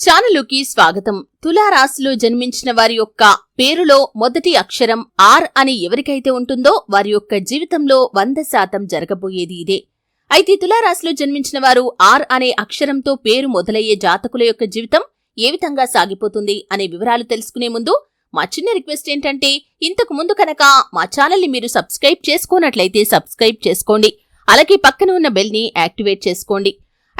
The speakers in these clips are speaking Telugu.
ఛానలుకి స్వాగతం. తులారాశిలో జన్మించిన వారి యొక్క పేరులో మొదటి అక్షరం ఆర్ అని ఎవరికైతే ఉంటుందో వారి యొక్క జీవితంలో వంద శాతం జరగబోయేది ఇదే. అయితే తులారాశిలో జన్మించిన వారు ఆర్ అనే అక్షరంతో పేరు మొదలయ్యే జాతకుల యొక్క జీవితం ఏ విధంగా సాగిపోతుంది అనే వివరాలు తెలుసుకునే ముందు మా చిన్న రిక్వెస్ట్ ఏంటంటే ఇంతకు ముందు కనుక మా ఛానల్ని మీరు సబ్స్క్రైబ్ చేసుకోనట్లయితే సబ్స్క్రైబ్ చేసుకోండి. అలాగే పక్కన ఉన్న బెల్ని యాక్టివేట్ చేసుకోండి.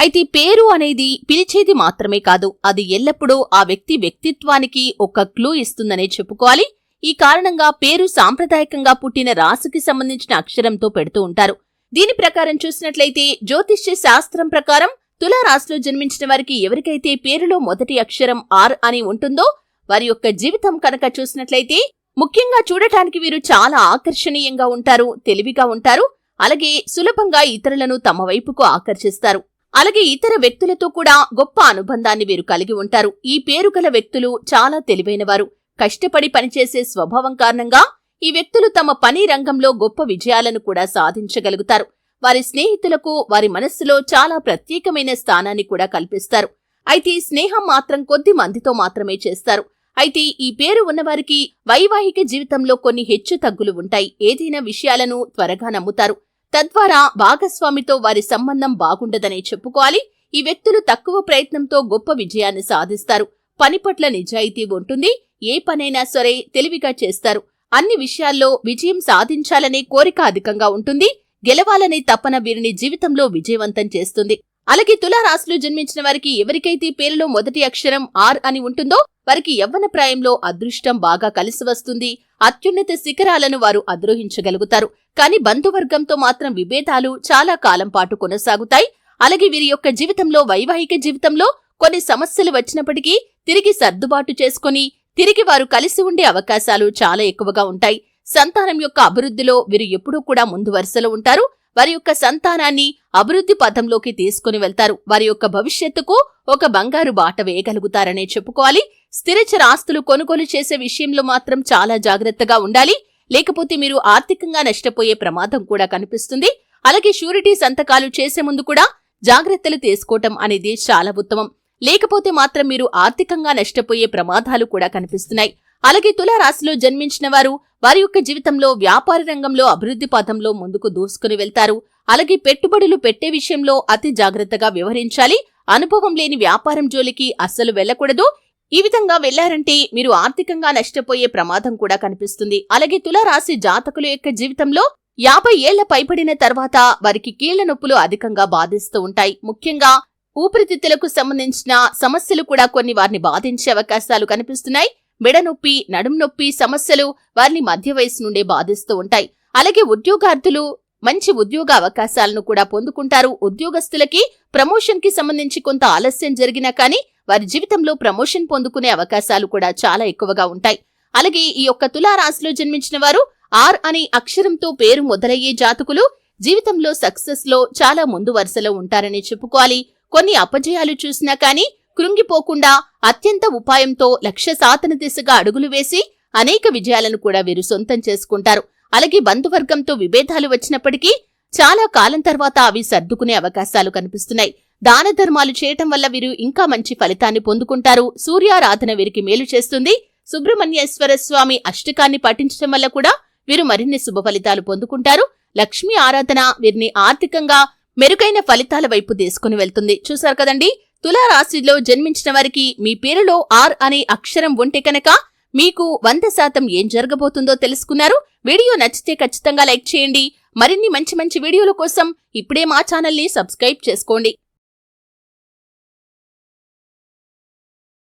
అయితే పేరు అనేది పిలిచేది మాత్రమే కాదు. అది ఎల్లప్పుడూ ఆ వ్యక్తి వ్యక్తిత్వానికి ఒక క్లూ ఇస్తుందనే చెప్పుకోవాలి. ఈ కారణంగా పేరు సాంప్రదాయకంగా పుట్టిన రాశికి సంబంధించిన అక్షరంతో పెడుతూ ఉంటారు. దీని ప్రకారం చూసినట్లయితే జ్యోతిష్య శాస్త్రం ప్రకారం తులారాశిలో జన్మించిన వారికి ఎవరికైతే పేరులో మొదటి అక్షరం ఆర్ అని ఉంటుందో వారి యొక్క జీవితం కనుక చూసినట్లయితే ముఖ్యంగా చూడటానికి వీరు చాలా ఆకర్షణీయంగా ఉంటారు తెలివిగా ఉంటారు. అలాగే సులభంగా ఇతరులను తమ వైపుకు ఆకర్షిస్తారు. అలాగే ఇతర వ్యక్తులతో కూడా గొప్ప అనుబంధాన్ని వీరు కలిగి ఉంటారు. ఈ పేరు గల వ్యక్తులు చాలా తెలివైనవారు. కష్టపడి పనిచేసే స్వభావం కారణంగా ఈ వ్యక్తులు తమ పని రంగంలో గొప్ప విజయాలను కూడా సాధించగలుగుతారు. వారి స్నేహితులకు వారి మనస్సులో చాలా ప్రత్యేకమైన స్థానాన్ని కూడా కల్పిస్తారు. అయితే స్నేహం మాత్రం కొద్ది మందితో మాత్రమే చేస్తారు. అయితే ఈ పేరు ఉన్నవారికి వైవాహిక జీవితంలో కొన్ని హెచ్చు తగ్గులు ఉంటాయి. ఏదైనా విషయాలను త్వరగా నమ్ముతారు. తద్వారా భాగస్వామితో వారి సంబంధం బాగుండదనే చెప్పుకోవాలి. ఈ వ్యక్తులు తక్కువ ప్రయత్నంతో గొప్ప విజయాన్ని సాధిస్తారు. పని పట్ల నిజాయితీ ఉంటుంది. ఏ పనైనా సరే తెలివిగా చేస్తారు. అన్ని విషయాల్లో విజయం సాధించాలనే కోరిక అధికంగా ఉంటుంది. గెలవాలనే తపన వీరిని జీవితంలో విజయవంతం చేస్తుంది. అలాగే తులారాశిలో జన్మించిన వారికి ఎవరికైతే పేరులో మొదటి అక్షరం ఆర్ అని ఉంటుందో వారికి యవ్వన ప్రాయంలో అదృష్టం బాగా కలిసి వస్తుంది. అత్యున్నత శిఖరాలను వారు అద్రోహించగలుగుతారు కానీ బంధువర్గంతో మాత్రం విభేదాలు చాలా కాలం పాటు కొనసాగుతాయి. అలాగే వీరి యొక్క జీవితంలో వైవాహిక జీవితంలో కొన్ని సమస్యలు వచ్చినప్పటికీ తిరిగి సర్దుబాటు చేసుకుని తిరిగి వారు కలిసి ఉండే అవకాశాలు చాలా ఎక్కువగా ఉంటాయి. సంతానం యొక్క అభివృద్ధిలో వీరు ఎప్పుడూ కూడా ముందు వరుసలో ఉంటారు. వారి యొక్క సంతానాన్ని అభివృద్ధి పథంలోకి తీసుకుని వెళ్తారు. వారి యొక్క భవిష్యత్తుకు ఒక బంగారు బాట వేయగలుగుతారనే చెప్పుకోవాలి. స్థిరచర ఆస్తులు కొనుగోలు చేసే విషయంలో మాత్రం చాలా జాగ్రత్తగా ఉండాలి. లేకపోతే మీరు ఆర్థికంగా నష్టపోయే ప్రమాదం కూడా కనిపిస్తుంది. అలాగే షూరిటీ సంతకాలు చేసే ముందు కూడా జాగ్రత్తలు తీసుకోవటం అనేది చాలా ఉత్తమం. లేకపోతే మాత్రం మీరు ఆర్థికంగా నష్టపోయే ప్రమాదాలు కూడా కనిపిస్తున్నాయి. అలాగే తులారాశిలో జన్మించిన వారు వారి యొక్క జీవితంలో వ్యాపార రంగంలో అభివృద్ధి పథంలో ముందుకు దూసుకుని వెళ్తారు. అలాగే పెట్టుబడులు పెట్టే విషయంలో అతి జాగ్రత్తగా వ్యవహరించాలి. అనుభవం లేని వ్యాపారం జోలికి అస్సలు వెళ్ళకూడదు ఈ విధంగా వెళ్ళారంటే మీరు ఆర్థికంగా నష్టపోయే ప్రమాదం కూడా కనిపిస్తుంది. అలాగే తులారాశి జాతకుల యొక్క జీవితంలో యాభై ఏళ్ళ పైబడిన తర్వాత వారికి కీళ్ళ నొప్పులు అధికంగా బాధిస్తూ ఉంటాయి. ముఖ్యంగా ఊపిరితిత్తులకు సంబంధించిన సమస్యలు కూడా కొన్ని వారిని బాధించే అవకాశాలు కనిపిస్తున్నాయి. మెడ నొప్పి నడుం నొప్పి సమస్యలు వారిని మధ్య వయసు నుండే బాధిస్తూ ఉంటాయి. అలాగే ఉద్యోగార్థులు మంచి ఉద్యోగ అవకాశాలను కూడా పొందుకుంటారు. ఉద్యోగస్తులకి ప్రమోషన్కి సంబంధించి కొంత ఆలస్యం జరిగినా కానీ వారి జీవితంలో ప్రమోషన్ పొందుకునే అవకాశాలు కూడా చాలా ఎక్కువగా ఉంటాయి. అలాగే ఈ యొక్క తులారాశిలో జన్మించిన వారు ఆర్ అనే అక్షరంతో పేరు మొదలయ్యే జాతకులు జీవితంలో సక్సెస్లో చాలా ముందు వరుసలో ఉంటారని చెప్పుకోవాలి. కొన్ని అపజయాలు చూసినా కానీ కృంగిపోకుండా అత్యంత ఉపాయంతో లక్ష్య సాధన దిశగా అడుగులు వేసి అనేక విజయాలను కూడా వీరు సొంతం చేసుకుంటారు. అలాగే బంధువర్గంతో విభేదాలు వచ్చినప్పటికీ చాలా కాలం తర్వాత అవి సర్దుకునే అవకాశాలు కనిపిస్తున్నాయి. దాన ధర్మాలు చేయటం వల్ల వీరు ఇంకా మంచి ఫలితాన్ని పొందుకుంటారు. సూర్యారాధన వీరికి మేలు చేస్తుంది. సుబ్రహ్మణ్యేశ్వర స్వామి అష్టకాన్ని పఠించడం వల్ల కూడా వీరు మరిన్ని శుభ ఫలితాలు పొందుకుంటారు. లక్ష్మీ ఆరాధన వీరిని ఆర్థికంగా మెరుగైన ఫలితాల వైపు తీసుకుని వెళ్తుంది. చూశారు కదండి? తులారాశిలో జన్మించిన వారికి మీ పేరులో ఆర్ అనే అక్షరం ఉంటే కనుక మీకు వంద శాతం ఏం జరగబోతుందో తెలుసుకున్నారు. వీడియో నచ్చితే ఖచ్చితంగా లైక్ చేయండి. మరిన్ని మంచి మంచి వీడియోల కోసం ఇప్పుడే మా ఛానల్ని సబ్స్క్రైబ్ చేసుకోండి.